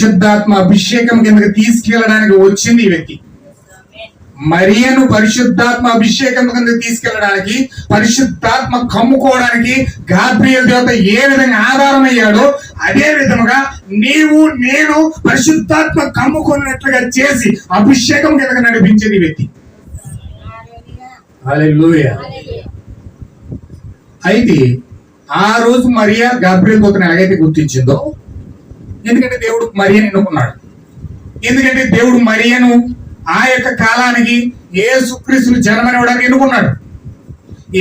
పరిశుద్ధాత్మ అభిషేకం కిందకి తీసుకెళ్ళడానికి వచ్చింది ఈ వ్యక్తి మరియను పరిశుద్ధాత్మ అభిషేకం కింద తీసుకెళ్ళడానికి పరిశుద్ధాత్మ కమ్ముకోవడానికి గాబ్రియల్ దేవత ఏ విధంగా ఆధారం అయ్యాడో అదే విధముగా నీవు నేను పరిశుద్ధాత్మ కమ్ముకున్నట్లుగా చేసి అభిషేకం కింద నడిపించేది ఈ వ్యక్తి. అయితే ఆ రోజు మరియా గాబ్రియల్ దూతను ఎలాగైతే గుర్తించిందో ఎందుకంటే దేవుడు మరియను ఎన్నుకున్నాడు. ఎందుకంటే దేవుడు మరియను ఆ యొక్క కాలానికి ఏ సుక్రీస్తుని జన్మనివ్వడానికి ఎన్నుకున్నాడు.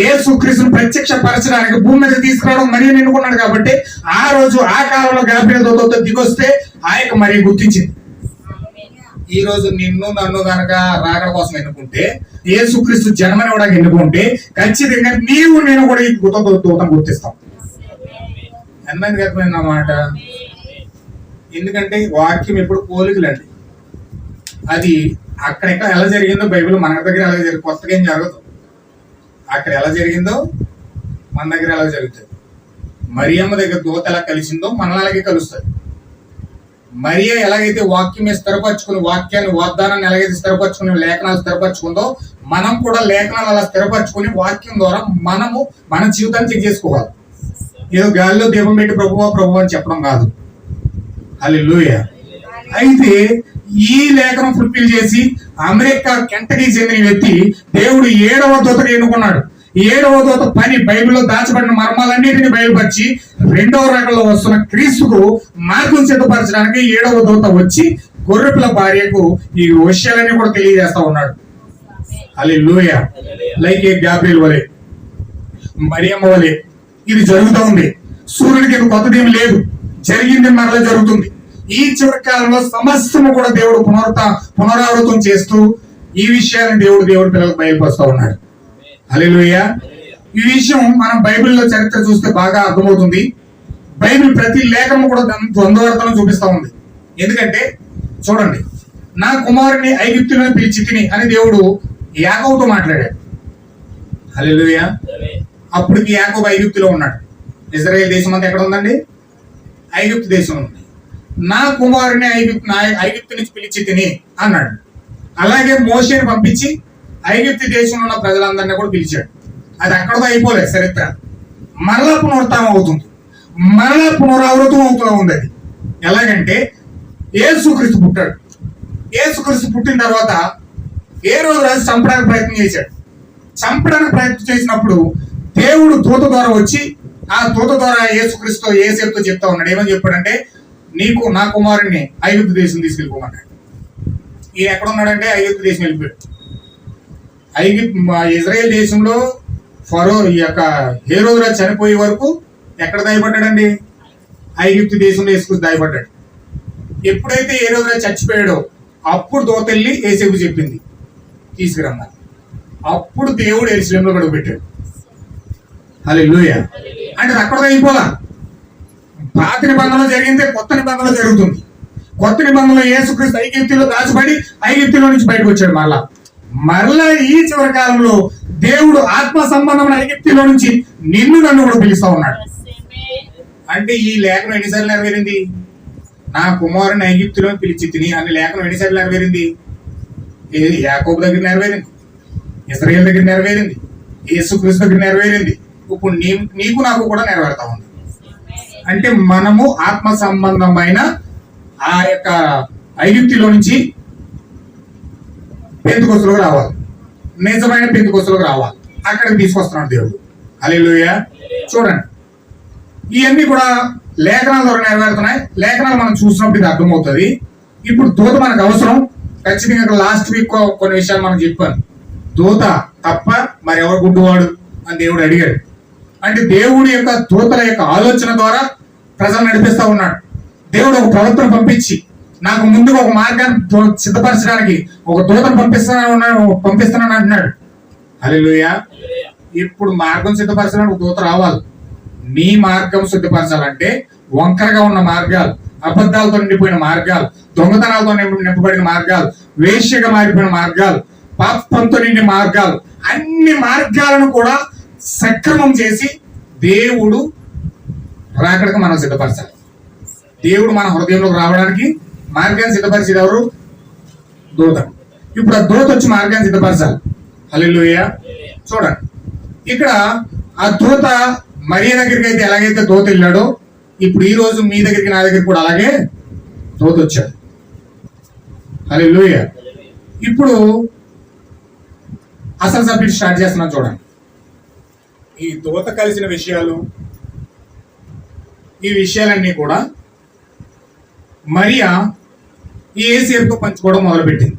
ఏ సుక్రీస్తుని ప్రత్యక్ష పరచడానికి భూమి మీద తీసుకురావడం మరియను ఎన్నుకున్నాడు కాబట్టి ఆ రోజు ఆ కాలంలో గాబ్రియల్ దూతతో దిగొస్తే ఆ యొక్క మరి గుర్తించింది. ఈ రోజు నిన్ను నన్ను కనుక రాకడ కోసం ఎన్నుకుంటే ఏ సుక్రీస్తు జన్మనివ్వడానికి ఎన్నుకుంటే ఖచ్చితంగా నీవు నేను కూడా ఈ దూత దూతం గుర్తిస్తాం. ఎంతమంది అర్థమైంది అన్నమాట ఎందుకంటే వాక్యం ఎప్పుడు పోలికలండి. అది అక్కడ ఎక్కడ ఎలా జరిగిందో బైబిల్ మన దగ్గర ఎలా జరిగింది కొత్తగా ఏం జరగదు. అక్కడ ఎలా జరిగిందో మన దగ్గర ఎలా జరుగుతుంది. మరియమ్మ దగ్గర దూత ఎలా కలిసిందో మన అలాగే కలుస్తుంది. మరియ ఎలాగైతే వాక్యం మీద స్థిరపరచుకుని వాక్యాన్ని వాగ్దానాన్ని ఎలాగైతే స్థిరపరచుకుని లేఖనాలు స్థిరపరచుకుందో మనం కూడా లేఖనాలు అలా స్థిరపరచుకుని వాక్యం ద్వారా మనము మన జీవితాన్ని చెక్ చేసుకోవాలి. ఏదో గాలిలో దీపం పెట్టి ప్రభువా ప్రభు అని చెప్పడం కాదు. హల్లెలూయ. అయితే ఈ లేఖనం ఫుల్ఫిల్ చేసి అమెరికా కెంటకి చెందిన వ్యక్తి దేవుడు ఏడవ దూతను ఎన్నుకున్నాడు. ఏడవ దూత పని బైబిల్లో దాచబడిన మర్మాలన్నిటిని బయలుపరిచి రెండవ రకంలో వస్తున్న క్రీస్తుకు మార్గం సిద్ధపరచడానికి ఏడవ దూత వచ్చి గొర్రెపిల్ల భార్యకు ఈ విషయాలన్నీ కూడా తెలియజేస్తా ఉన్నాడు. హల్లెలూయ. లైక్ ఏ గాబ్రియల్ వలె మరియమ్మ వలె ఇది జరుగుతూ ఉంది. సూర్యుడికి కొత్తదేమి లేదు. జరిగింది మరలా జరుగుతుంది. ఈ చివరి కాలంలో సమస్తము కూడా దేవుడు పునరుత పునరావృతం చేస్తూ ఈ విషయాన్ని దేవుడు దేవుడి పిల్లలకు బయలుపరుస్తూ ఉన్నాడు. అలెలుయ్య ఈ విషయం మనం బైబిల్లో చరిత్ర చూస్తే బాగా అర్థమవుతుంది. బైబిల్ ప్రతి లేఖము కూడా దాని ద్వంద్వార్థం చూపిస్తా ఉంది. ఎందుకంటే చూడండి నా కుమారుని ఐగుప్తులను పిలిచి తిని అని దేవుడు యాకోబుతో మాట్లాడాడు. హల్లెలూయా. అప్పటికి యాకోబు ఐగుప్తులో ఉన్నాడు. ఇజ్రాయేల్ దేశం అంతా ఎక్కడ ఉందండి? ఐగుప్తు దేశం ఉంది. నా కుమారుని ఐగుప్తు ఐగుప్తు నుంచి పిలిచి తిని అన్నాడు. అలాగే మోషని పంపించి ఐగుప్తు దేశంలో ఉన్న ప్రజలందరినీ కూడా పిలిచాడు. అది అక్కడతో అయిపోలేదు చరిత్ర. మరలా పునరుత్నం అవుతుంది. మరలా పునరావృతం అవుతూ ఉంది అది ఎలాగంటే ఏసుక్రీస్తు పుట్టాడు. ఏసుక్రీస్తు పుట్టిన తర్వాత ఏ రోజు రాజు చంపడానికి ప్రయత్నం చేశాడు? చంపడానికి ప్రయత్నం చేసినప్పుడు దేవుడు దూత ద్వారా వచ్చి ఆ దూత ద్వారా యేసుక్రీస్తు ఏసేపుతో చెప్తా ఉన్నాడు. ఏమని చెప్పాడంటే నీకు నా కుమారుణ్ణి ఐగుప్తు దేశం తీసుకెళ్ళిపోమన్నాడు ఈయన ఎక్కడ ఉన్నాడంటే ఐగుప్తు దేశం వెళ్ళిపోయాడు. ఐగుప్తు మా ఇజ్రాయెల్ దేశంలో ఫరో ఈ యొక్క హేరోదురా చనిపోయే వరకు ఎక్కడ దాయపడ్డాడండి? ఐగుప్తు దేశంలో యేసుక్రీస్తు దాయపడ్డాడు. ఎప్పుడైతే హేరోదురా చచ్చిపోయాడో అప్పుడు దోతెళ్ళి ఏసేపు చెప్పింది తీసుకురమ్మని. అప్పుడు దేవుడు ఎరుసలేంలో గడువు పెట్టాడు. హల్లెలూయ. అంటే అది అక్కడ అయిపోలా. పాత నిబంధనలో జరిగిందే కొత్త నిబంధనలో జరుగుతుంది. కొత్త నిబంధనలో యేసుక్రీస్తు ఐగిప్తిలో దాచిపడి ఐగిప్తిలో నుంచి బయటకు వచ్చాడు మరలా. మరలా ఈ చివరి కాలంలో దేవుడు ఆత్మ సంబంధమైన ఐగిప్తిలో నుంచి నిన్ను నన్ను కూడా పిలుస్తా ఉన్నాడు. అంటే ఈ లేఖనం ఎన్నిసార్లు నెరవేరింది? నా కుమారుని ఐగిప్తులో పిలిచి తిని అని లేఖనం ఎన్నిసార్లు నెరవేరింది? యాకోబు దగ్గర నెరవేరింది? ఇస్రాయేల్ దగ్గర నెరవేరింది? యేసుక్రీస్తు దగ్గర నెరవేరింది? ఇప్పుడు నీ నీకు నాకు కూడా నెరవేరుతా ఉంది. అంటే మనము ఆత్మ సంబంధమైన ఆ యొక్క ఐగుప్తిలో నుంచి పెంతుకొస్తులకు రావాలి. నిజమైన పెంతుకొస్తులకు రావాలి. అక్కడికి తీసుకొస్తున్నాడు దేవుడు. అలెలుయ చూడండి. ఇవన్నీ కూడా లేఖనాల ద్వారా నెరవేరుతున్నాయి. లేఖనాలు మనం చూసినప్పుడు ఇది అర్థమవుతుంది. ఇప్పుడు దూత మనకు అవసరం. ఖచ్చితంగా లాస్ట్ వీక్ కొన్ని విషయాలు మనం చెప్పాను. దూత తప్ప మరి ఎవరు గుడ్డువాడు అని దేవుడు అడిగాడు. అంటే దేవుడి యొక్క దూతల యొక్క ఆలోచన ద్వారా ప్రజలు నడిపిస్తా ఉన్నాడు. దేవుడు ఒక ప్రవర్తన పంపించి నాకు ముందుగా ఒక మార్గాన్ని సిద్ధపరచడానికి ఒక దూతను పంపిస్తున్నాను పంపిస్తున్నాను అంటున్నాడు. అలెలుయ ఇప్పుడు మార్గం సిద్ధపరచడానికి ఒక దూత రావాలి. నీ మార్గం సిద్ధపరచాలంటే వంకరగా ఉన్న మార్గాలు అబద్ధాలతో నిండిపోయిన మార్గాలు దొంగతనాలతో నింపబడిన మార్గాలు వేష్యగా మారిపోయిన మార్గాలు పాపంతో నిండిన మార్గాలు అన్ని మార్గాలను కూడా సక్రమం చేసి దేవుడు రాకడకు మనం సిద్ధపరచాలి. దేవుడు మన హృదయంలోకి రావడానికి మార్గాన్ని సిద్ధపరిచేది ఎవరు? దూత ఇప్పుడు ఆ దూత వచ్చి మార్గాన్ని సిద్ధపరచాలి. హల్లెలూయా. చూడండి. ఇక్కడ ఆ దూత మరియ దగ్గరికి అయితే ఎలాగైతే దూత వెళ్ళాడో ఇప్పుడు ఈ రోజు మీ దగ్గరికి నా దగ్గరికి కూడా అలాగే దూత వచ్చాడు. హల్లెలూయా. ఇప్పుడు అసలు సబ్జెక్ట్ స్టార్ట్ చేస్తున్నాం చూడండి. ఈ దూత కలిసిన విషయాలు ఈ విషయాలన్నీ కూడా మరియా ఈ ఏసీఎఫ్తో పంచుకోవడం మొదలుపెట్టింది.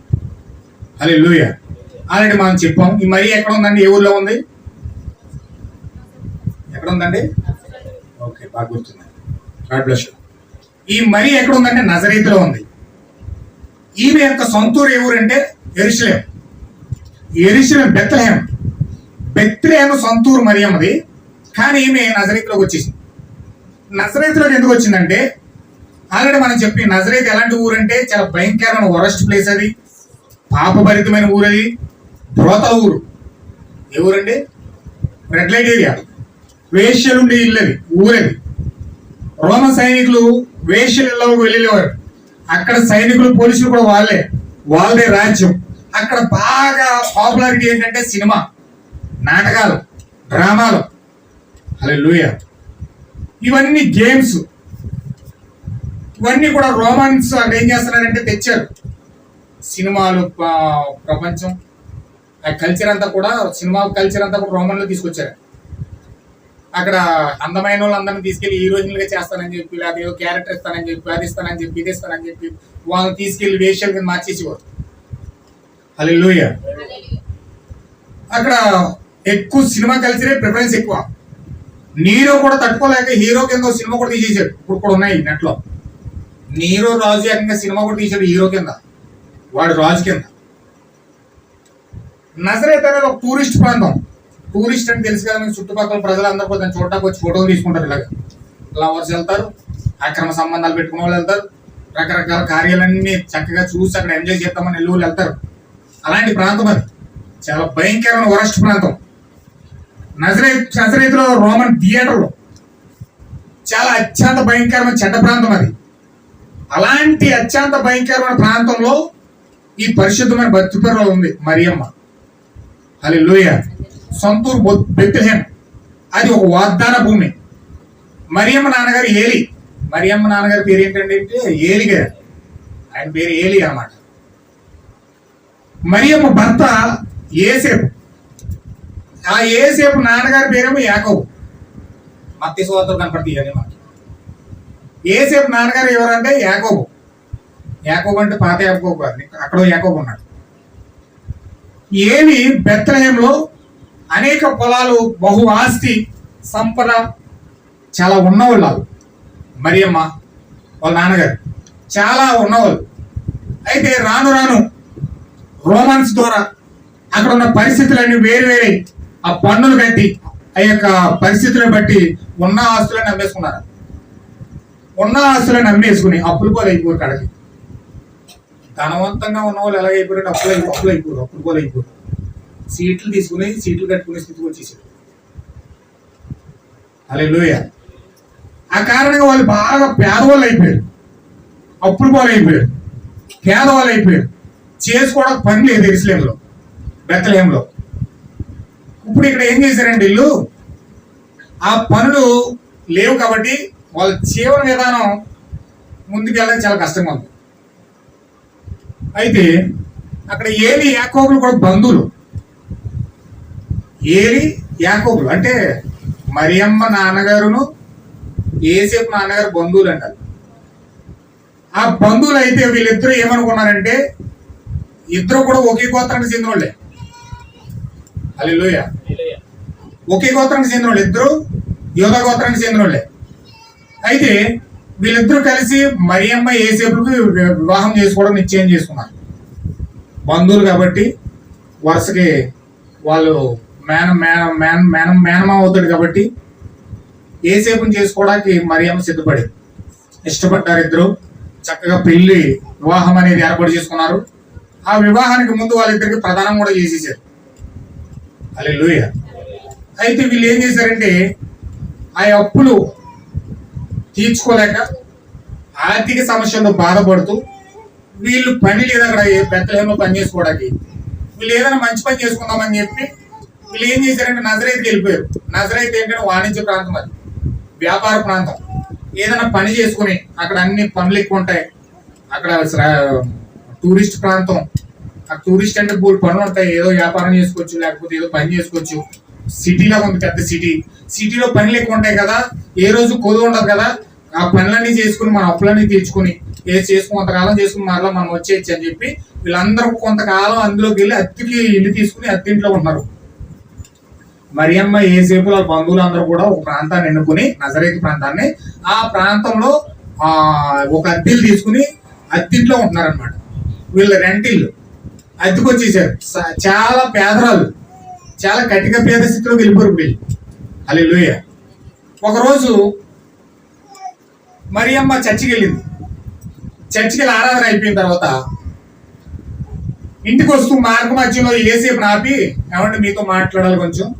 అదే లూయ ఆల్రెడీ మనం చెప్పాం ఈ మరి ఎక్కడ ఉందండి? ఏ ఊర్లో ఉంది? ఎక్కడ ఉందండి? ఓకే బాగా గుర్తుంది. గాడ్ బ్లెస్ ఈ మరి ఎక్కడ ఉందంటే? నజరీతిలో ఉంది. ఈమె యొక్క సొంతూరు ఏ ఊరంటే? ఎరుసలేం ఎరుసలేం బెత్లహేం. బెత్రేను సొంతూరు మరియమ్మది. కానీ ఈమె నజరీతులోకి వచ్చేసింది. నజరేతులోకి ఎందుకు వచ్చిందంటే ఆల్రెడీ మనం చెప్పి నజరేత్ ఎలాంటి ఊరంటే చాలా భయంకరమైన వరస్ట్ ప్లేస్ అది. పాపభరితమైన ఊరు అది. బ్రోతల ఊరు. ఏ ఊరండి? Red light area. వేష్యలుండే ఇల్లది ఊరది రోమన్ సైనికులు వేష్యలు ఇళ్ళకు వెళ్ళేవారు. అక్కడ సైనికులు పోలీసులు కూడా వాళ్ళే. వాళ్ళదే రాజ్యం. అక్కడ బాగా పాపులారిటీ ఏంటంటే సినిమా. నాటకాలు డ్రామాలు. అలా ఇవన్నీ గేమ్స్. ఇవన్నీ కూడా రోమాన్స్ అక్కడ ఏం చేస్తున్నారంటే తెచ్చారు. సినిమాలు ప్రపంచం. ఆ కల్చర్ అంతా కూడా సినిమా కల్చర్ అంతా కూడా రోమన్లో తీసుకొచ్చారు. అక్కడ అందమైన వాళ్ళందరినీ తీసుకెళ్ళి హీరోయిన్లుగా చేస్తానని చెప్పి లేదా ఏదో క్యారెక్టర్ ఇస్తానని చెప్పి అది ఇస్తానని చెప్పి ఇది ఇస్తానని చెప్పి వాళ్ళని తీసుకెళ్ళి వేషాల కింద మార్చేసేవారు. హల్లెలూయా. అక్కడ ఎక్కువ సినిమా కల్చరే ప్రిఫరెన్స్ ఎక్కువ. నీరో కూడా తట్టుకోలేక హీరో కింద సినిమా కూడా తీసేసాడు ఇప్పుడు కూడా ఉన్నాయి నెట్లో నీరో రాజు ఏకంగా సినిమా కూడా తీసాడు హీరో కింద. వాడు రాజు కింద. నజరేత్ అనేది ఒక టూరిస్ట్ ప్రాంతం. టూరిస్ట్ అని తెలుసు కదా చుట్టుపక్కల ప్రజలందరూ కూడా దాన్ని చూడటానికి వచ్చి ఫోటోలు తీసుకుంటారు ఇలాగ. లవర్స్ వెళ్తారు అక్రమ సంబంధాలు పెట్టుకున్న వాళ్ళు వెళ్తారు రకరకాల కార్యాలన్నీ చక్కగా చూసి అక్కడ ఎంజాయ్ చేద్దామని ఎల్లు వెళ్తారు. అలాంటి ప్రాంతం అది. చాలా భయంకరమైన వరస్ట్ ప్రాంతం. నజరేత్ నజరేత్లో రోమన్ థియేటర్లో. చాలా అత్యంత భయంకరమైన చెడ్డ ప్రాంతం అది. అలాంటి అత్యంత భయంకరమైన ప్రాంతంలో ఈ పరిశుద్ధమైన బతిపర్లో ఉంది మరియమ్మ. అది లోయ సొంతూరు బెత్లహేమ్ అది ఒక వాగ్దాన భూమి. మరియమ్మ నాన్నగారు ఏలి. మరియమ్మ నాన్నగారి పేరు ఏంటంటే ఏలి గారు. ఆయన పేరు ఏలి అన్నమాట. మరియమ్మ భర్త ఏసేపు ఆ ఏసేపు నాన్నగారి పేరేమో యాకోబు. మత్తి సోదరులు కనపడతాయి అని మనకి. ఏసేపు నాన్నగారు ఎవరంటే యాకోబు. యాకోబు అంటే పాత యాకోబు కాదు అక్కడ యాకోబు ఉన్నాడు. ఏమి బెత్తలహేంలో అనేక పొలాలు బహు ఆస్తి సంపద చాలా ఉన్నవాళ్ళు. వాళ్ళు. మరియమ్మ వాళ్ళ నాన్నగారు చాలా ఉన్నవాళ్ళు. అయితే రాను రాను రోమాన్స్ ద్వారా అక్కడ ఉన్న పరిస్థితులన్నీ వేరు వేరే ఆ పన్నులు కట్టి ఆ యొక్క పరిస్థితులను బట్టి ఉన్న ఆస్తులను అమ్మేసుకున్నారు ఉన్న ఆస్తులను అమ్మేసుకుని అప్పులు పోలు అయిపోరు కడకి. ధనవంతంగా ఉన్న వాళ్ళు ఎలాగ అయిపోయారు అప్పులు అయిపో అప్పులు అయిపోరు అప్పులు పోలు అయిపోరు సీట్లు తీసుకుని సీట్లు కట్టుకునే స్థితికి వచ్చేసారు. అలే ఆ కారణంగా వాళ్ళు బాగా పేదవాళ్ళు అయిపోయారు. అప్పులు పోలు అయిపోయారు పేదవాళ్ళు అయిపోయారు. చేసుకోవడానికి పని లేదు ఇస్లేంలో బెత్తలేంలో ఇప్పుడు ఇక్కడ ఏం చేశారండి వీళ్ళు? ఆ పనులు లేవు కాబట్టి వాళ్ళ జీవన విధానం ముందుకెళ్ళడం చాలా కష్టంగా ఉంది. అయితే అక్కడ ఏలి యాకోబులు కూడా బంధువులు. ఏలి యాకోబులు అంటే మరియమ్మ నాన్నగారును ఏసేపు నాన్నగారు బంధువులు అంటారు. ఆ బంధువులు అయితే వీళ్ళిద్దరూ ఏమనుకున్నారంటే ఇద్దరు కూడా ఒకే గోత్రానికి చెందిన వాళ్ళే హల్లెలూయా. ఒకే గోత్రానికి చెందిన వాళ్ళు ఇద్దరు యోధ గోత్రానికి చెందిన వాళ్ళే అయితే వీళ్ళిద్దరూ కలిసి మరియమ్మ ఏసేపులకు వి- వివాహం చేసుకోవడం నిశ్చయం చేసుకున్నారు. బంధువులు కాబట్టి వరుసకి వాళ్ళు మేన మేన మేన మేన మేనమా అవుతాడు కాబట్టి ఏసేపుని చేసుకోవడానికి మరియమ్మ సిద్ధపడింది ఇష్టపడ్డారు ఇద్దరు. చక్కగా పెళ్ళి వివాహం అనేది ఏర్పాటు చేసుకున్నారు. ఆ వివాహానికి ముందు వాళ్ళిద్దరికి ప్రదానం కూడా చేసేసారు. అలే అయితే వీళ్ళు ఏం చేశారంటే ఆ అప్పులు తీర్చుకోలేక ఆర్థిక సమస్యలు బాధపడుతూ వీళ్ళు పని లేదు అక్కడ బెత్తలేమో పని చేసుకోవడానికి వీళ్ళు ఏదైనా మంచి పని చేసుకుందామని చెప్పి వీళ్ళు ఏం చేశారంటే నజరైతే వెళ్ళిపోయారు. నజరైతే ఏంటంటే వాణిజ్య ప్రాంతం అది. వ్యాపార ప్రాంతం. ఏదైనా పని చేసుకుని అక్కడ అన్ని పనులు ఎక్కువ ఉంటాయి. అక్కడ టూరిస్ట్ ప్రాంతం ఆ టూరిస్ట్ అంటే మూడు పనులు ఉంటాయి. ఏదో వ్యాపారం చేసుకోవచ్చు లేకపోతే ఏదో పని చేసుకోవచ్చు. సిటీలో ఉంది పెద్ద సిటీ సిటీలో పనులు ఎక్కువ ఉంటాయి కదా. ఏ రోజు కొద్దు ఉండదు కదా. ఆ పనులన్నీ చేసుకుని మన అప్పులన్నీ తీర్చుకుని ఏ చేసుకుని కొంతకాలం చేసుకుని మరలా మనం వచ్చేయచ్చు అని చెప్పి వీళ్ళందరూ కొంతకాలం అందులోకి వెళ్ళి అత్తికి ఇల్లు తీసుకుని అత్తింట్లో ఉన్నారు. మరియమ్మ ఏసేపు వాళ్ళ బంధువులు అందరూ కూడా ఒక ప్రాంతాన్ని ఎన్నుకుని నజరేత్ ప్రాంతాన్ని ఆ ప్రాంతంలో ఆ ఒక అద్దెలు తీసుకుని అత్తింట్లో ఉంటున్నారనమాట వీళ్ళ రెంటిల్లు. అద్దెకు వచ్చేసారు చాలా పేదరాలు చాలా కటిక పేద స్థితిలో వెళ్ళిపోరు వీళ్ళు. లోయ ఒకరోజు మరియమ్మ చర్చికి వెళ్ళింది. చర్చికి వెళ్ళి ఆరాధన అయిపోయిన తర్వాత ఇంటికి వస్తూ మార్గ మధ్యలో ఏసేపు ఆపి ఏమంటే మీతో మాట్లాడాలి కొంచెం.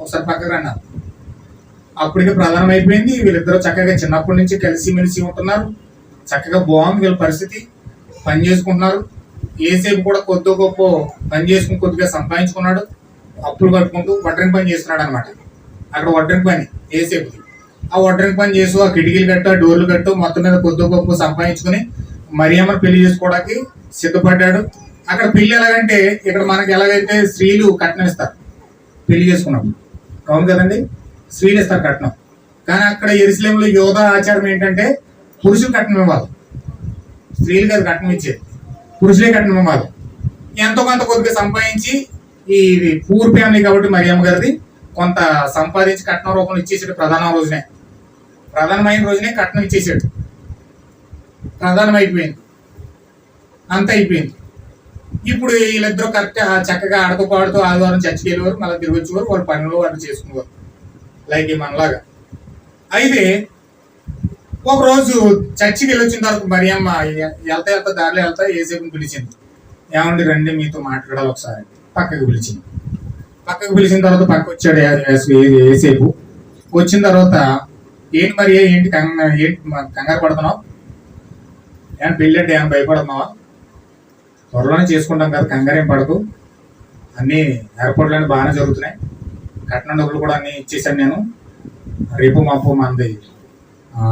ఒకసారి పక్కకు రండి అన్నారు. ప్రధానం అయిపోయింది. వీళ్ళిద్దరూ చక్కగా చిన్నప్పటి నుంచి కలిసి మెలిసి ఉంటున్నారు. చక్కగా బాగుంది వీళ్ళ పరిస్థితి. పని చేసుకుంటున్నారు. ఏసేపు కూడా కొద్ది గొప్ప పని చేసుకుని కొద్దిగా సంపాదించుకున్నాడు. అప్పులు కట్టుకుంటూ వడ్రంగి పని చేస్తున్నాడు అనమాట అక్కడ వడ్రంగి పని ఏసేపుది. ఆ వడ్రంగి పని చేస్తూ ఆ కిటికీలు కట్టు ఆ డోర్లు కట్టు మొత్తం మీద కొద్ది గొప్ప సంపాదించుకుని మరియమ్మని పెళ్ళి చేసుకోవడానికి సిద్ధపడ్డాడు. అక్కడ పెళ్ళి ఎలాగంటే ఇక్కడ మనకి ఎలాగైతే స్త్రీలు కట్నం ఇస్తారు పెళ్ళి చేసుకున్నప్పుడు. అవును కదండి? స్త్రీలు ఇస్తారు కట్నం. కానీ అక్కడ ఎరుసలేంలో యోధ ఆచారం ఏంటంటే పురుషులు కట్నం ఇవ్వాలి. స్త్రీలు కాదు కట్నం ఇచ్చేది. పురుషులే కట్నం మాకు? ఎంతో కొంత కొద్దిగా సంపాదించి ఈ పూర్ ఫ్యామిలీ కాబట్టి మరియమ్మ గారిది కొంత సంపాదించి కట్నం రూపంలో ఇచ్చేసాడు ప్రధాన రోజునే. ప్రధానమైన రోజునే కట్నం ఇచ్చేసాడు. ప్రధానమైపోయింది అంత అయిపోయింది. ఇప్పుడు వీళ్ళిద్దరూ కరెక్ట్ చక్కగా ఆడుతూ పాడుతూ ఆదివారం చర్చికి వెళ్ళేవారు మళ్ళీ తిరిగి వచ్చేవారు వాళ్ళ పనులు వాళ్ళు చేసుకునేవారు. లైక్ మనలాగా. అయితే ఒక రోజు చర్చికి వెళ్ళొచ్చిన తర్వాత మరి అమ్మ వెళ్తా వెళ్తా దారిలో వెళ్తా ఏసేపుని పిలిచింది. ఏమండి రండి మీతో మాట్లాడాలి ఒకసారి పక్కకి పిలిచింది. పక్కకు పిలిచిన తర్వాత పక్క వచ్చాడు ఏసేపు. వచ్చిన తర్వాత ఏంటి మరి ఏంటి కంగ ఏంటి కంగారు పడుతున్నావు? ఏమైనా పెళ్ళి అంటే ఏమైనా భయపడుతున్నావా? త్వరలోనే చేసుకుంటాం కదా కంగారు ఏం పడకు. అన్నీ ఎయిర్పోర్ట్లోనే బాగానే జరుగుతున్నాయి. కట్నం డబ్బులు కూడా అన్నీ ఇచ్చేసాను నేను. రేపు మాపు మనది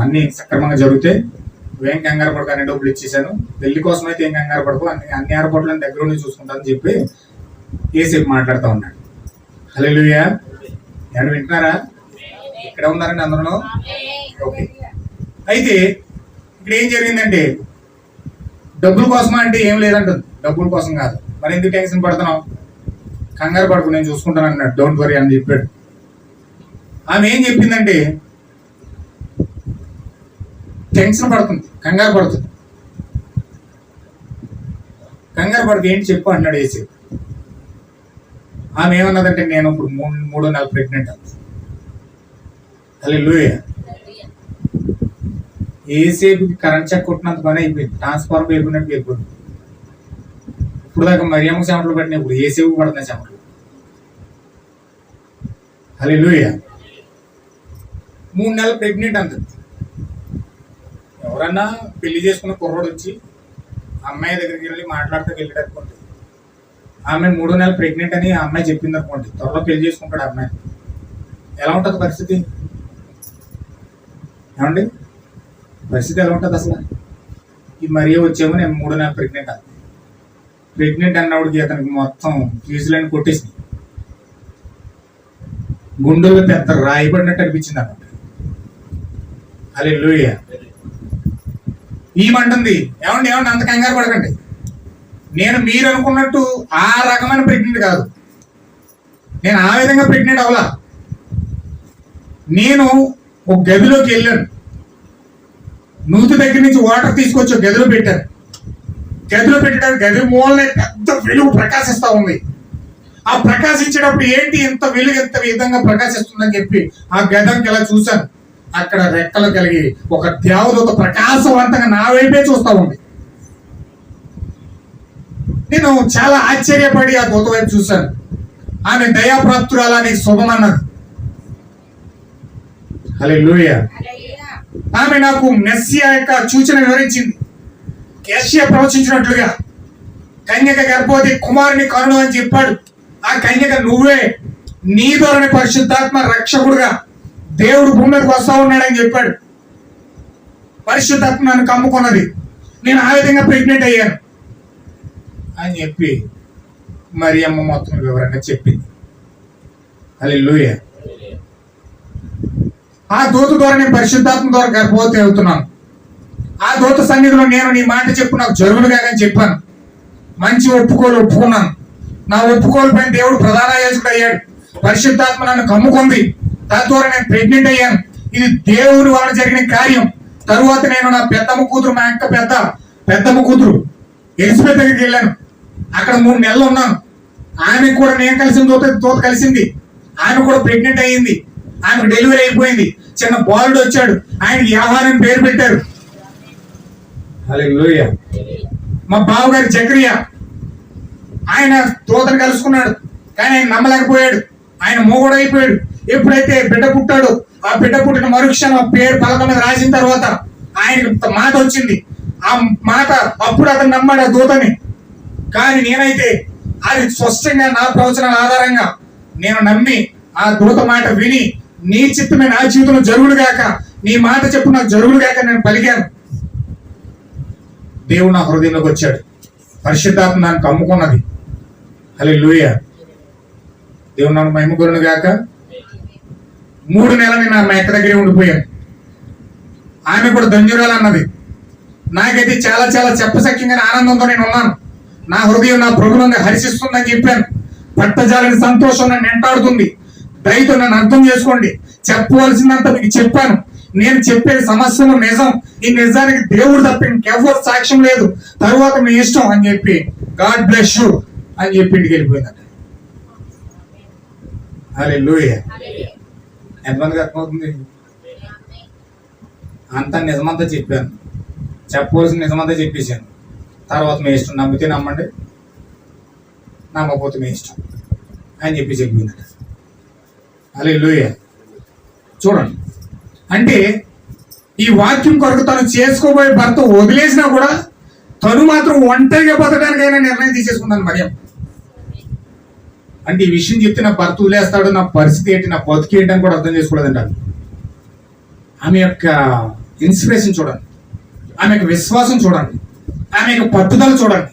అన్ని సక్రమంగా జరుగుతాయి నువ్వేం కంగారు పడకు అన్ని డబ్బులు ఇచ్చేసాను పెళ్ళి కోసం అయితే ఏం కంగారు పడకు అన్ని అన్ని ఎయిర్పోర్ట్లను దగ్గర ఉండి చూసుకుంటానని చెప్పి ఏసేపు మాట్లాడుతూ ఉన్నాడు. హలో ఎవరు వింటున్నారా? ఇక్కడ ఉన్నారండి అందరూ? ఓకే. అయితే ఇక్కడ ఏం జరిగిందంటే డబ్బుల కోసమా అంటే ఏం లేదంటుంది. డబ్బుల కోసం కాదు. మరి ఎందుకు టెన్షన్ పడుతున్నావు? కంగారు పడుకు నేను చూసుకుంటాను అన్నాడు. డోంట్ వరీ అని చెప్పాడు. ఆమె ఏం చెప్పిందంటే టెన్షన్ పడుతుంది కంగారు పడుతుంది. కంగారు పడితే ఏంటి చెప్పు అన్నాడు ఏసీ. ఆమె ఏమన్నదంటే నేను ఇప్పుడు మూడు మూడో నెలలు ప్రెగ్నెంట్ అంది అలా లూయ ఏసేపుకి కరెంట్ చెక్ కొట్టినంత పని అయిపోయింది ట్రాన్స్ఫార్మర్ అయిపోయినట్టు అయిపోయింది ఇప్పుడు దాకా మరియమ్మ చెమటలు పట్టినాయి ఇప్పుడు ఏసేపు పడుతున్నాయి చెమటలు. హలో లూయ మూడు నెలలు ప్రెగ్నెంట్ అంత ఎవరన్నా పెళ్ళి చేసుకున్న కుర్రోడు వచ్చి అమ్మాయి దగ్గరికి వెళ్ళి మాట్లాడితే వెళ్ళేటట్టు ఆమె మూడో నెలలు ప్రెగ్నెంట్ అని ఆ అమ్మాయి చెప్పింది అనుకోండి. త్వరలో పెళ్ళి చేసుకుంటాడు ఆ అమ్మాయి. ఎలా ఉంటుంది పరిస్థితి? ఏమండి? పరిస్థితి ఎలా ఉంటుంది అసలు? ఈ మరీ వచ్చేమో నేను మూడో నెలలు ప్రెగ్నెంట్ అది ప్రెగ్నెంట్ అన్నవాడికి అతనికి మొత్తం ఫీజులన్నీ కొట్టేసింది గుండెలు పెద్ద రాయిబడినట్టు అనిపించింది అన్నమాట. అలే లూయ ఈమంటుంది. ఏమండి ఏమండి అంత కంగారు పడకండి. నేను మీరు అనుకున్నట్టు ఆ రకమైన ప్రెగ్నెంట్ కాదు. నేను ఆ విధంగా ప్రెగ్నెంట్ అవలా. నేను ఒక గదిలోకి వెళ్ళాను. నూతి దగ్గర నుంచి వాటర్ తీసుకొచ్చి ఒక గదిలో పెట్టాను. గదిలో పెట్టడానికి గది మూలనే పెద్ద వెలుగు ప్రకాశిస్తూ ఉంది. ఆ ప్రకాశించేటప్పుడు ఏంటి ఇంత వెలుగు ఎంత విధంగా ప్రకాశిస్తుందని చెప్పి ఆ గదంకి ఇలా చూశాను. అక్కడ రెక్కలు కలిగి ఒక దేవదూత ప్రకాశవంతంగా నా వైపే చూస్తా ఉంది. నేను చాలా ఆశ్చర్యపడి ఆ దూత వైపు చూశాను. ఆమె దయాప్రాప్తురాలా నీకు శుభం అన్నది. హలో ఆమె నాకు మెస్సియా యొక్క సూచన వివరించింది. యశ్య ప్రవచించినట్లుగా కన్యక గర్భవతి కుమారుని కరుణ అని చెప్పాడు. ఆ కన్యక నువ్వే నీ ద్వారానే పరిశుద్ధాత్మ రక్షకుడుగా. దేవుడు భూమికి మీదకి వస్తా ఉన్నాడని చెప్పాడు. పరిశుద్ధాత్మ నన్ను కమ్ముకున్నది. నేను ఆ విధంగా ప్రెగ్నెంట్ అయ్యాను. అని చెప్పి మరి అమ్మ మొత్తం వివరంగా చెప్పింది. అది ఆ దూత ద్వారా నేను పరిశుద్ధాత్మ ద్వారా గర్భవతి అవుతున్నాను. ఆ దూత సన్నిధిలో నేను నీ మాట చెప్పు నాకు జరుగులుగా అని చెప్పాను. మంచి ఒప్పుకోలు ఒప్పుకున్నాను. నా ఒప్పుకోలు పైన దేవుడు ప్రధాన యాజకుడు అయ్యాడు. పరిశుద్ధాత్మ నన్ను కమ్ముకుంది. తద్వారా నేను ప్రెగ్నెంట్ అయ్యాను. ఇది దేవుని వలన జరిగిన కార్యం. తరువాత నేను నా పెద్దమ్మ కూతురు మా అక్క పెద్ద పెద్దమ్మ కూతురు ఎలిజబెత్ దగ్గరికి వెళ్ళాను. అక్కడ మూడు నెలలు ఉన్నాను. ఆమె కూడా నేను కలిసిన దూత దూత కలిసింది. ఆమె కూడా ప్రెగ్నెంట్ అయ్యింది. ఆమెకు డెలివరీ అయిపోయింది. చిన్న బాలుడు వచ్చాడు. ఆయనకి యాహారని పేరు పెట్టారు. మా బావగారి చక్రియ ఆయన దూతను కలుసుకున్నాడు. కానీ ఆయన నమ్మలేకపోయాడు. ఆయన మూగుడైపోయాడు. ఎప్పుడైతే బిడ్డ పుట్టాడు ఆ బిడ్డ పుట్టిన మరుక్షణం ఆ పేరు పలక మీద రాసిన తర్వాత ఆయనకి మాట వచ్చింది. ఆ మాట అప్పుడు అతను నమ్మాడు ఆ దూతని. కానీ నేనైతే అది స్పష్టంగా నా ప్రవచనాల ఆధారంగా నేను నమ్మి ఆ దూత మాట విని నీ చిత్తమే నా జీవితంలో జరుగుడు గాక నీ మాట చెప్పు నాకు జరుగుడు గాక నేను పలికాను. దేవుడు నా హృదయంలోకి వచ్చాడు. పరిశుద్ధాత్మ నాకు అమ్ముకున్నది అలే లూయ దేవుడు నాకు మహిమగురును గాక. మూడు నెలలు నేను మా ఎక్క దగ్గరే ఉండిపోయాను ఆమె కూడా ధన్యురాలు అన్నది. నాకైతే చాలా చాలా చెప్పసఖ్యంగా ఆనందంతో నేను ఉన్నాను. నా హృదయం నా ప్రభునంగా హర్షిస్తుందని చెప్పాను. పట్టజాలని సంతోషం నన్ను వెంటాడుతుంది. దయతో నన్ను అర్థం చేసుకోండి. చెప్పవలసిందంత మీకు చెప్పాను. నేను చెప్పే సమస్యలు నిజం. ఈ నిజానికి దేవుడు తప్ప ఇంకెవ్వరు సాక్ష్యం లేదు. తరువాత మీ ఇష్టం అని చెప్పి గాడ్ బ్లెస్ యూ అని చెప్పి ఇంటికి వెళ్ళిపోయిందట. అరే లూయ ఎంతమందికి అర్థమవుతుంది అంతా నిజమంతా చెప్పాను. చెప్పవలసిన నిజమంతా చెప్పేశాను. తర్వాత మీ ఇష్టం నమ్మితే నమ్మండి. నమ్మకపోతే మీ ఇష్టం అని చెప్పి చెప్పిందట. అలా లూయ చూడండి. అంటే ఈ వాక్యం కొరకు తను చేసుకోబోయే భర్త వదిలేసినా కూడా తను మాత్రం ఒంటరిగా బతకడానికైనా నిర్ణయం తీసేసుకుందాను మరియం అంటే ఈ విషయం చెప్తే నా భర్త వదిలేస్తాడు నా పరిస్థితి ఏంటి నా బతుకు ఏంటి అని కూడా అర్థం చేసుకోలేదంట ఆమె. ఆమె యొక్క ఇన్స్పిరేషన్ చూడండి. ఆమె యొక్క విశ్వాసం చూడండి. ఆమె యొక్క పట్టుదల చూడండి.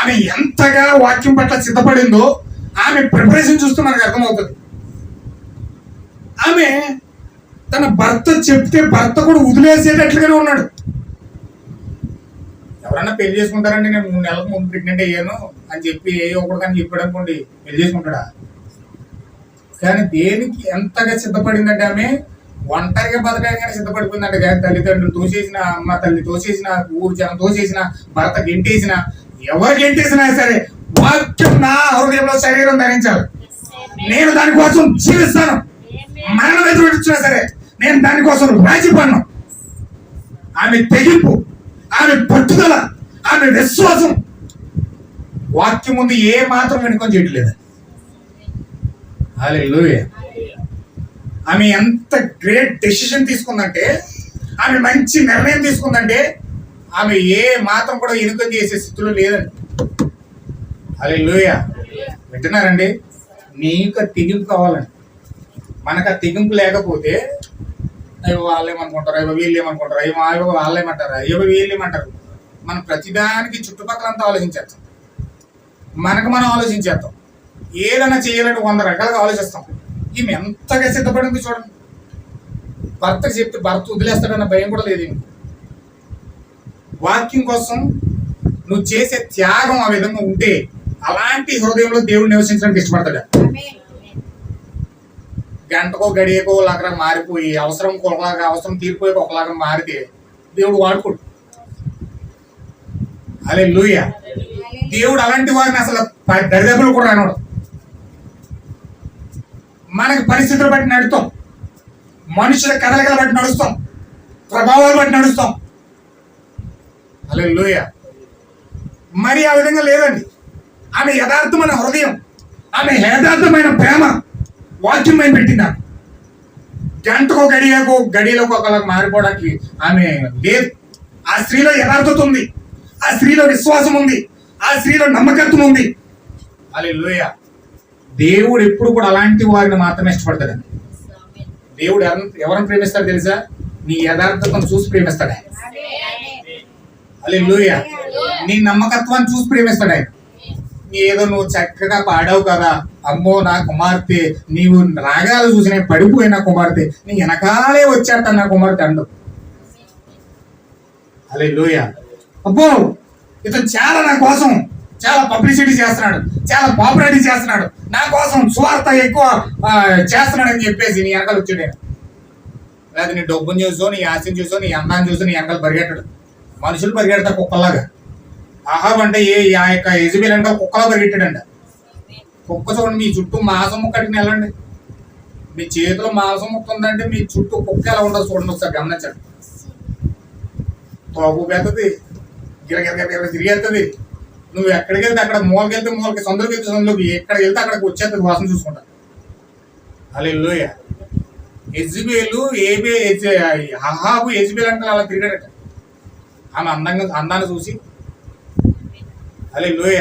ఆమె ఎంతగా వాక్యం పట్ల సిద్ధపడిందో ఆమె ప్రిపరేషన్ చూస్తే మనకు అర్థమవుతుంది. ఆమె తన భర్త చెప్తే భర్త కూడా వదిలేసేటట్లుగానే ఉన్నాడు. ఎవరన్నా పెళ్ళి చేసుకుంటారండి నేను మూడు నెలలకు ముందు ప్రెగ్నెంట్ అయ్యాను. అని చెప్పి ఏ ఒకడు చెప్పాడు అనుకోండి పెళ్ళి చేసుకుంటాడా? కానీ దేనికి ఎంతగా సిద్ధపడిందంటే ఆమె ఒంటరిగా బతకడానికి సిద్ధపడిపోయిందంట కానీ తల్లిదండ్రులు. తోసేసిన అమ్మ తల్లి తోసేసిన ఊరు జనం తోసేసిన భర్త గెంటేసిన ఎవరు గెంటేసినా సరే వాక్యం నా హృదయంలో శరీరం ధరించాలి. నేను దానికోసం జీవిస్తాను. మరణం ఎదురొచ్చినా సరే నేను దానికోసం రాజీ ఆమె తెగింపు ఆమె పట్టుదల ఆమె విశ్వాసం వాక్యం ముందు ఏ మాత్రం వెనుకొని చేయట్లేదు. హల్లెలూయా ఆమె ఎంత గ్రేట్ డెసిషన్ తీసుకుందంటే ఆమె మంచి నిర్ణయం తీసుకుందంటే ఆమె ఏ మాత్రం కూడా ఎనుకొని చేసే స్థితిలో లేదండి. అలే వింటున్నారండి? నీకు తెగింపు కావాలండి. మనకు ఆ తెగింపు లేకపోతే అయ్యో వాళ్ళు ఏమనుకుంటారు? అయ్యో వీళ్ళు ఏమనుకుంటారు? అయ్యో అయ్యో వాళ్ళు ఏమంటారు అయ్యో వీళ్ళు ఏమంటారు? మనం ప్రతిదానికి చుట్టుపక్కల అంతా ఆలోచించేస్తాం. మనకు మనం ఆలోచించేస్తాం ఏదైనా చేయాలంటే వంద రకాలుగా ఆలోచిస్తాం. ఈమె ఎంతగా సిద్ధపడింది చూడండి. భర్తకు చెప్తే భర్త వదిలేస్తాడన్న భయం కూడా లేదు వాక్యం కోసం నువ్వు చేసే త్యాగం ఆ విధంగా ఉంటే అలాంటి హృదయంలో దేవుడు నివసించడానికి ఇష్టపడతాడు? గంటకో గడియకో లాగా మారిపోయి అవసరం ఒకలాగా అవసరం తీరిపోయి ఒకలాగా మారితే దేవుడు వాడుకోడు. అదే లూయ దేవుడు అలాంటి వారిని అసలు ప- దరిదాపులు కూడా రానోడు. మనకి పరిస్థితులు బట్టి నడుస్తాం. మనుషుల కదలికలు బట్టి నడుస్తాం. ప్రభావాలు బట్టి నడుస్తాం. అలా లూయ మరి ఆ విధంగా లేదండి. ఆమె యథార్థమైన హృదయం ఆమె యథార్థమైన ప్రేమ వాక్యం పైన పెట్టింది? గంటకో గడియకో గడియలకు ఒకలా మారిపోవడానికి ఆమె లేదు. ఆ స్త్రీలో యథార్థత ఉంది. ఆ స్త్రీలో విశ్వాసం ఉంది. ఆ స్త్రీలో నమ్మకత్వం ఉంది. అలే దేవుడు ఎప్పుడు కూడా అలాంటి వారిని మాత్రమే ఇష్టపడతాడండి. దేవుడు ఎవరిని ప్రేమిస్తాడు తెలుసా? నీ యథార్థతను చూసి ప్రేమిస్తాడు అలే లూయ నీ నమ్మకత్వాన్ని చూసి ప్రేమిస్తాడు ఆయన. ఏదో నువ్వు చక్కగా పాడావు కదా అమ్మో నా కుమార్తె నీవు రాగాలు చూసిన పడిపోయిన కుమార్తె నీ వెనకాలే వచ్చేస్తా నా కుమార్తె అండు అలే అబ్బో ఇతను చాలా నా కోసం చాలా పబ్లిసిటీ చేస్తున్నాడు చాలా పాపులారిటీ చేస్తున్నాడు. నా కోసం స్వార్థ ఎక్కువ చేస్తున్నాడని చేస్తున్నాడు అని చెప్పేసి నీ వెనకాల వచ్చాడు లేదా నీ డబ్బుని చూసో నీ ఆశని చూసో నీ అన్నాన్ని చూసో నీ వెనకాల పరిగెట్టాడు. మనుషులు పరిగెడతా కుక్కలాగా ఆహాబ్ అంటే ఏ ఆ యొక్క యజబేల్ వెనకాల కుక్కలా పరిగెట్టాడంట. కుక్క చూడండి మీ చుట్టూ మాంసం ముక్క కట్టుకుని వెళ్ళండి మీ చేతిలో మాంసం ముక్క ఉందంటే మీ చుట్టూ కుక్క ఎలా ఉండదు చూడండి ఒకసారి గమనించండి. తోపు పెద్దది. గిరగిర గిరగిర తిరిగేస్తుంది నువ్వు ఎక్కడికి వెళ్తే అక్కడ మూలకి వెళ్తే మూలకి సందులోకి వెళ్తే సందులోకి ఎక్కడికి వెళ్తే అక్కడికి వచ్చేస్తుంది వాసన చూసుకుంటా. అలా లోయ ఎజ్బేలు ఏబే అహాబు ఎజ్బేల్ అంటే అలా తిరిగాడట. ఆమె అందంగా అందాన్ని చూసి. అలే లోయ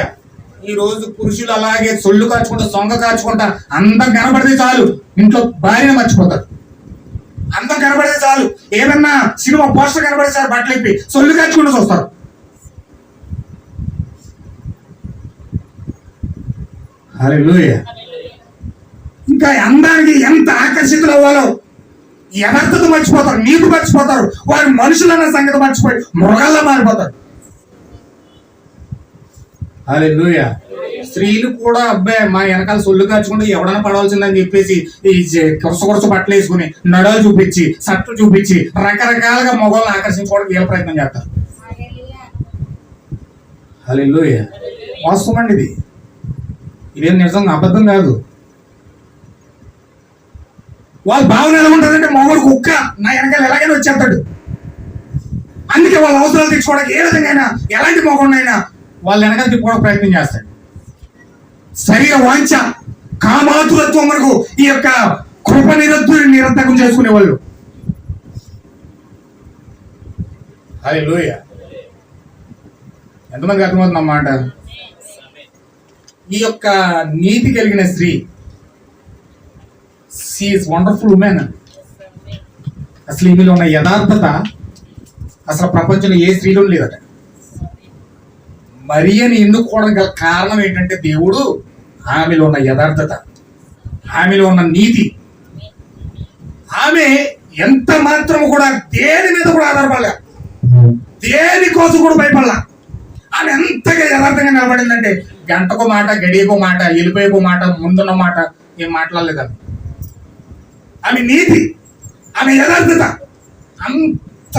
ఈ రోజు పురుషులు అలాగే సొల్లు కాచుకుంటా సొంగ కాచుకుంటా అందం కనబడితే చాలు ఇంట్లో భార్యను మర్చిపోతారు. అందం కనబడితే చాలు ఏదన్నా సినిమా పోస్టర్ కనబడితే చాలు బట్టలు ఇప్పి సొల్లు కాచుకుంటూ చూస్తారు. అరే ఇంకా అందానికి ఎంత ఆకర్షితులు అవ్వాలో. యథార్థత మర్చిపోతారు నీతి మర్చిపోతారు వారి మనుషులన్న సంగతి మర్చిపోయి మృగాల్లా మారిపోతారు. అరే స్త్రీలు కూడా అబ్బాయి మా వెనకాల సొల్లు కాచుకుంటే ఎవడన్నా పడవలసిందని చెప్పేసి ఈ జ- కొరస కొరస బట్టలు వేసుకుని నడలు చూపించి సట్లు చూపించి రకరకాలుగా మొగోళ్ళని ఆకర్షించుకోవడానికి వీళ్ళ ప్రయత్నం చేస్తారు. హలో వాస్తవం అండి ఇది. ఇదేం నిజంగా అబద్ధం కాదు. వాళ్ళ భావన ఎలా ఉంటుందంటే మొగడు కుక్క నా వెనకాల ఎలాగైనా వచ్చేస్తాడు. అందుకే వాళ్ళ అవసరాలు తీర్చుకోవడానికి ఏ విధంగా ఎలాంటి మొగడునైనా వాళ్ళ వెనకాల తిప్పుకోవడానికి ప్రయత్నం చేస్తాడు. శరీర వాంఛ కామాతులత్వం వరకు ఈ యొక్క కృప నిరద్దు నిరంతకం చేసుకునే వాళ్ళు లోయ ఎంతమందికి అర్థమవుతుంది అన్నమాట ఈ యొక్క నీతి కలిగిన స్త్రీ సీఈస్ వండర్ఫుల్ ఉమెన్ అసలు ఈమెలో ఉన్న యథార్థత అసలు ప్రపంచంలో ఏ స్త్రీలో లేదట. మరియని ఎన్నుకోవడానికి గల కారణం ఏంటంటే దేవుడు ఆమెలో ఉన్న యథార్థత ఆమెలో ఉన్న నీతి. ఆమె ఎంత మాత్రము కూడా దేని మీద కూడా ఆధారపడలే. దేని కోసం కూడా భయపడలా. ఆమె ఎంతగా యథార్థంగా నిలబడిందంటే గంటకు మాట గడియకో మాట వెళ్ళిపోయేకో మాట ముందున్న మాట ఏం మాట్లాడలేదని ఆమె నీతి ఆమె యథార్థత అంత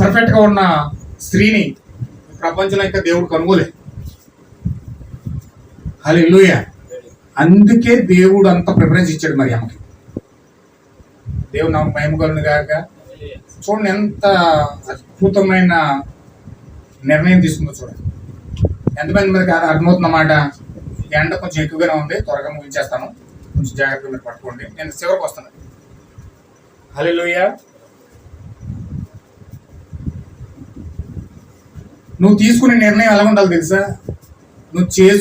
పర్ఫెక్ట్గా ఉన్న స్త్రీని ప్రపంచంలో ఇంకా దేవుడు కనుగోలే. హలో అందుకే దేవుడు అంత ప్రిఫరెన్స్ ఇచ్చాడు మరి ఆమెకి. దేవుడు నాకు మహిమగలను కాక చూడండి ఎంత అద్భుతమైన నిర్ణయం తీసుకుందో చూడండి. ఎంతమంది మనకి అన్నమాట ఎండ కొంచెం ఎక్కువగానే ఉంది త్వరగా ముగించేస్తాను కొంచెం జాగ్రత్తగా మీరు పట్టుకోండి. నేను చివరికి వస్తాను. హలో నువ్వు తీసుకునే నిర్ణయం ఎలా ఉండాలి తెలుసా? నువ్వు చేసు